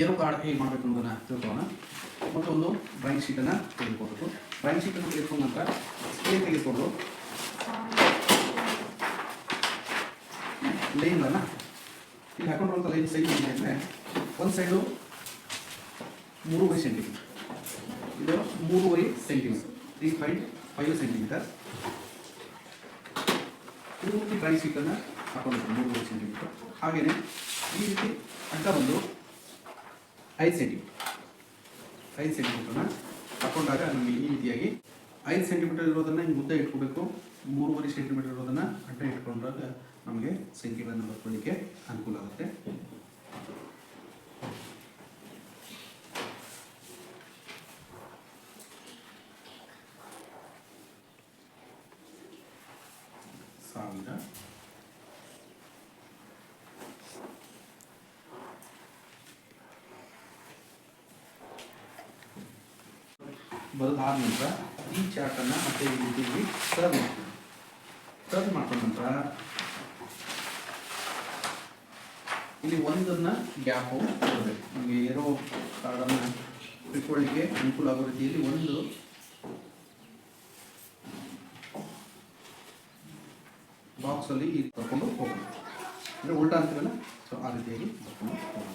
Aero card ಹೇಗೆ ಮಾಡಬೇಕು ಅನ್ನೋದನ್ನು ತಿಳ್ಕೊಳ್ಳೋಣ. ಮತ್ತು ಒಂದು ಡ್ರಾಯಿಂಗ್ ಶೀಟನ್ನು ತೆಗೆದುಕೊಳ್ಬೇಕು ಡ್ರಾಯಿಂಗ್ ಶೀಟನ್ನು ತೆಗೆದುಕೊಂಡ ನಂತರ ಸ್ಕೇಲ್ ತೆಗೆದುಕೊಂಡು. ಲೈನ್ಗಳನ್ನು ಇಲ್ಲಿ ಹಾಕೊಂಡಿರುವಂಥ ಲೈನ್ ಸೈಡ್ ಏನಿದೆ ಅಂದರೆ ಒಂದು ಸೈಡು ಮೂರುವರೆ ಸೆಂಟಿಮೀಟರ್ ಇದು ಮೂರುವರೆ centimetre three point five centimetre ಪೂರ್ತಿ ಡ್ರಾಯಿಂಗ್ ಶೀಟನ್ನು ಹಾಕೊಂಡಿರ್ತೀವಿ ಮೂರುವರೆ ಸೆಂಟಿಮೀಟರ್ ಹಾಗೆಯೇ ಈ ರೀತಿ ಅಡ್ಡ ಬಂದು ಐದು ಸೆಂಟಿಮೀಟರ್ ಐದು ಸೆಂಟಿಮೀಟರ್ನ ಹಾಕೊಂಡಾಗ ನಮಗೆ ಈ ರೀತಿಯಾಗಿ ಐದು ಸೆಂಟಿಮೀಟರ್ ಇರೋದನ್ನು ಹಿಂಗೆ ಉದ್ದ ಇಟ್ಕೋಬೇಕು. ಮೂರುವರೆ ಸೆಂಟಿಮೀಟರ್ ಇರೋದನ್ನು ಅಡ್ಡ ಇಟ್ಕೊಂಡಾಗ ನಮಗೆ ಸಂಖ್ಯೆಗಳನ್ನು ಬರ್ಕೊಳ್ಳಿಕ್ಕೆ ಅನುಕೂಲ ಆಗುತ್ತೆ. ಸಾವಿರ. ಬರೆದಾದ ನಂತರ ಈ ಚಾರ್ಟನ್ನು ಮತ್ತೆ ಈ ರೀತಿಯಲ್ಲಿ ಸರ್ವ್ ಮಾಡ್ತೀವಿ ಸರ್ವ್ ಮಾಡ್ಕೊಂಡ ನಂತರ ಇಲ್ಲಿ ಒಂದನ್ನು ಗ್ಯಾಪು ಕೊಡಬೇಕು. ನಮಗೆ ಏರೋ ಕಾರ್ಡನ್ನು ಇಟ್ಕೊಳ್ಳಿಕ್ಕೆ ಅನುಕೂಲ ಆಗೋ ರೀತಿಯಲ್ಲಿ ಒಂದು ಬಾಕ್ಸಲ್ಲಿ ಕರ್ಕೊಂಡು ಹೋಗೋಣ. ಅಂದರೆ ಉಲ್ಟಾ ಅಂತೀವಲ್ಲ ಸೊ ಆ ರೀತಿಯಾಗಿ ಬರ್ಕೊಂಡು ಹೋಗೋಣ.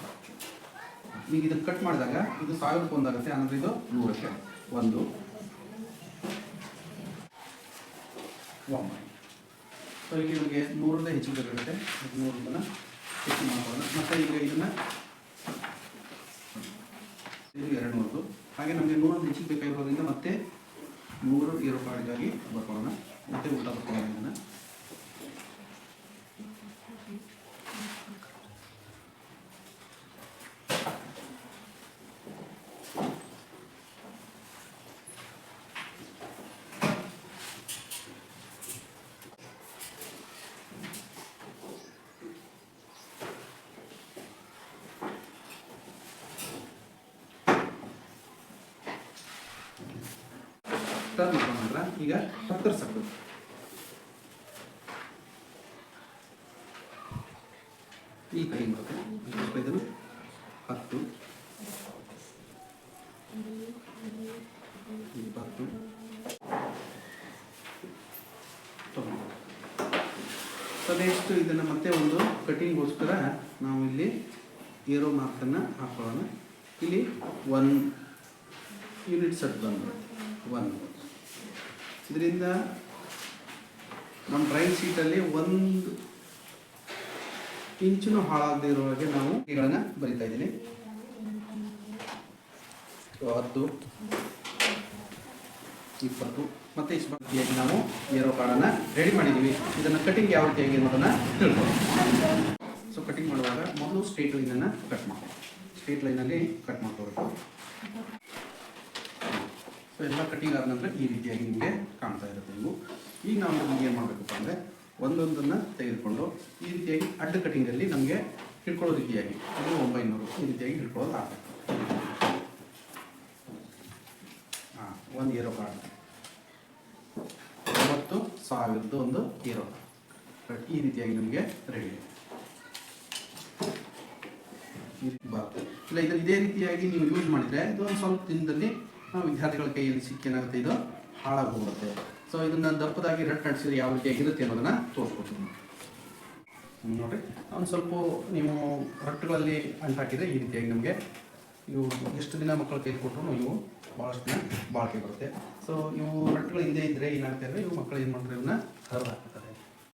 ಈಗ ಇದನ್ನು ಕಟ್ ಮಾಡಿದಾಗ ಇದು ಸಾವಿರಕ್ಕೆ ಒಂದಾಗುತ್ತೆ, ಅಂದರೆ ಇದು ನೂರಕ್ಕೆ ಒಂದು. ಒಂಬೈ ಸೊ ಈಗ ನಿಮಗೆ ನೂರರಿಂದ ಹೆಚ್ಚು ಬೇಕಾಗುತ್ತೆ ನೂರನ್ನ ಹೆಚ್ಚು ಮಾಡ್ಕೊಳ್ಳೋಣ ಮತ್ತು ಈಗ ಇದನ್ನು ಇದು ಎರಡು ನೂರದು ಹಾಗೆ ನಮಗೆ ನೂರೊಂದು ಹೆಚ್ಚು ಬೇಕಾಗಿರೋದ್ರಿಂದ ಮತ್ತೆ ನೂರು ಕಾರ್ಡ್ಗಾಗಿ ಬರ್ಕೊಳ್ಳೋಣ. ಮತ್ತೆ ಊಟ ಬರ್ಕೊಳ್ಳೋಣ ಇದನ್ನು. ಟರ್ನ್ ಮಾಡ್ಕೊಂಡ್ರ ಈಗ ಕತ್ತರಿಸಬೇಕು ಈ ಕೈ ಬರುತ್ತೆ ಹತ್ತು, ಇಪ್ಪತ್ತು ಸೊ ನೆಕ್ಸ್ಟ್ ಇದನ್ನು ಮತ್ತೆ ಒಂದು ಕಟಿಂಗ್ಗೋಸ್ಕರ ನಾವು ಇಲ್ಲಿ ಏರೋ ಮಾರ್ಕನ್ನು ಹಾಕೊಳ್ಳೋಣ ಇಲ್ಲಿ ಒನ್ ಯೂನಿಟ್ ಸೆಟ್ ಬಂದ್ಬಿಡುತ್ತೆ ಒನ್ ಇದರಿಂದ ನಮ್ಮ ಡ್ರಾಯಿಂಗ್ ಸೀಟಲ್ಲಿ ಒಂದು ಇಂಚು ಹಾಳಾಗದೇ ಇರೋ ಹಾಗೆ ನಾವು ಇವುಗಳನ್ನ ಬರಿತಾ ಇದ್ದೀನಿ. ಹತ್ತು, ಇಪ್ಪತ್ತು, ಮತ್ತೆ ಇಷ್ಟು ನಾವು ಏರೋ ಕಾರ್ಡನ್ನು ರೆಡಿ ಮಾಡಿದ್ದೀವಿ. ಇದನ್ನು ಕಟಿಂಗ್ ಯಾವ ರೀತಿಯಾಗಿ ಅನ್ನೋದನ್ನು ತಿಳ್ಕೊಳ್ಳೋಣ. ಸೊ ಕಟಿಂಗ್ ಮಾಡುವಾಗ ಮೊದಲು ಸ್ಟ್ರೇಟ್ ಲೈನನ್ನು ಕಟ್ ಮಾಡ್ತೀವಿ ಸ್ಟ್ರೇಟ್ ಲೈನಲ್ಲಿ ಕಟ್ ಮಾಡ್ಕೋಬೇಕು ಸೊ ಎಲ್ಲ ಕಟ್ಟಿಂಗ್ ಆದ ನಂತರ ಈ ರೀತಿಯಾಗಿ ನಿಮಗೆ ಕಾಣ್ತಾ ಇರುತ್ತೆ ನೀವು. ಈಗ ನಾವು ನಿಮಗೆ ಏನು ಮಾಡಬೇಕಪ್ಪ ಅಂದರೆ ಒಂದೊಂದನ್ನು ತೆಗೆದುಕೊಂಡು ಈ ರೀತಿಯಾಗಿ ಅಡ್ಡ ಕಟ್ಟಿಂಗಲ್ಲಿ ನಮಗೆ ಹಿಡ್ಕೊಳ್ಳೋ ರೀತಿಯಾಗಿ ಅದು ಒಂಬೈನೂರು ಈ ರೀತಿಯಾಗಿ ಹಿಡ್ಕೊಳ್ಳೋದು ಆಗಬೇಕು ಹಾಂ, ಒಂದು ಏರೋ ಕಾರ್ಡ್ ಒಂಬತ್ತು ಸಾವಿರದ ಒಂದು ಏರೋ ಕಾರ್ಡ್ ಈ ರೀತಿಯಾಗಿ ನಮಗೆ ರೆಡಿ ಬರುತ್ತೆ. ಇಲ್ಲ ಇದನ್ನು ಇದೇ ರೀತಿಯಾಗಿ ನೀವು ಯೂಸ್ ಮಾಡಿದರೆ ಇದು ಸ್ವಲ್ಪ ದಿನದಲ್ಲಿ ವಿದ್ಯಾರ್ಥಿಗಳ ಕೈಯಲ್ಲಿ ಸಿಕ್ಕೇನಾಗುತ್ತೆ ಇದು ಹಾಳಾಗೋಗುತ್ತೆ ಸೊ ಇದನ್ನು ದಪ್ಪದಾಗಿ ರಟ್ ನಡೆಸಿದ್ರೆ ಯಾವ ರೀತಿಯಾಗಿರುತ್ತೆ ಅನ್ನೋದನ್ನು ತೋರಿಸ್ಕೊಡ್ತೀನಿ. ನೋಡಿರಿ. ಒಂದು ಸ್ವಲ್ಪ ನೀವು ರಟ್ಟುಗಳಲ್ಲಿ ಅಂಟಾಕಿದರೆ ಈ ರೀತಿಯಾಗಿ ನಮಗೆ ಇವು ಎಷ್ಟು ದಿನ ಮಕ್ಕಳು ಕೈ ಕೊಟ್ಟರು ಇವು ಭಾಳಷ್ಟು ದಿನ ಬಾಳಿಕೆ ಬರುತ್ತೆ. ಸೊ ಇವು ರಟ್ಟುಗಳು ಹಿಂದೆ ಇದ್ದರೆ ಏನಾಗುತ್ತೆ ಅಂದರೆ ಇವು ಮಕ್ಕಳು ಏನು ಮಾಡ್ತಾರೆ ಇವನ್ನ ಹರಿದು ಹಾಕ್ತಾರೆ